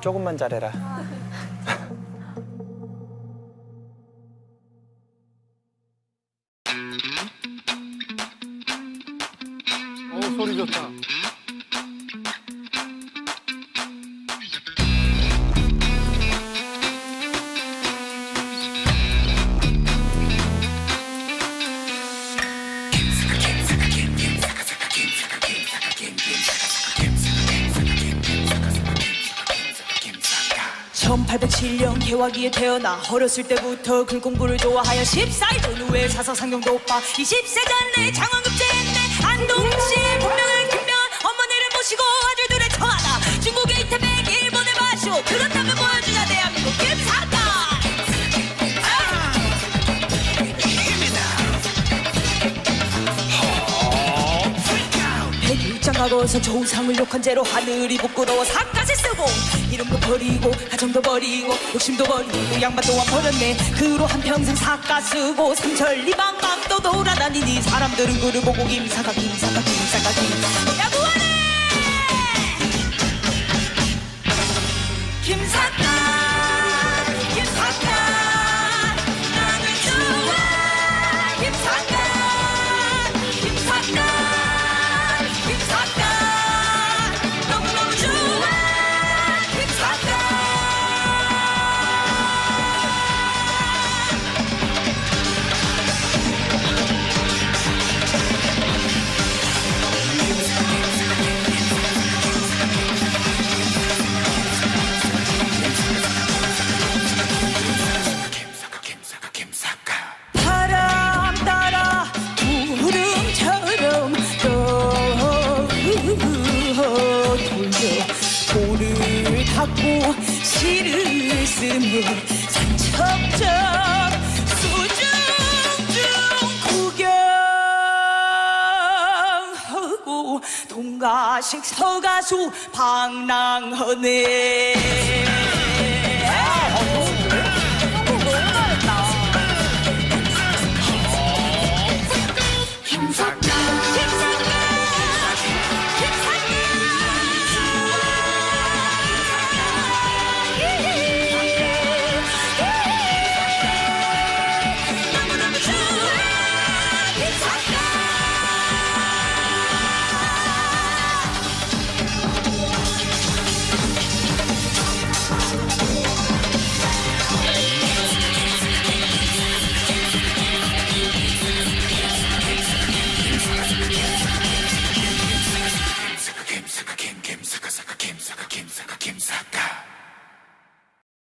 조금만 잘해라. 어 소리 좋다. 1807년 개화기에 태어나 어렸을 때부터 글 공부를 좋아하여 14일 전후에 사서상경도 오빠 20세 전에 장원급제 했네 안동시 본명은 김면 어머니를 모시고 아들들의 처하다. 중국의 이태백 일본의 마쇼. 그렇다면 보여 가고서 조상을 욕한 죄로 하늘이 부끄러워 사까지 쓰고 이름도 버리고 가정도 버리고 욕심도 버리고 양반 또한 버렸네. 그로 한평생 사까 쓰고 삼천리 방방 또 돌아다니니 사람들은 그를 보고 김사가 김사가 김사가 김 야구하 닦고 시를 쓰며 산첩적 수중중 구경하고 동가식 서가수 방랑하네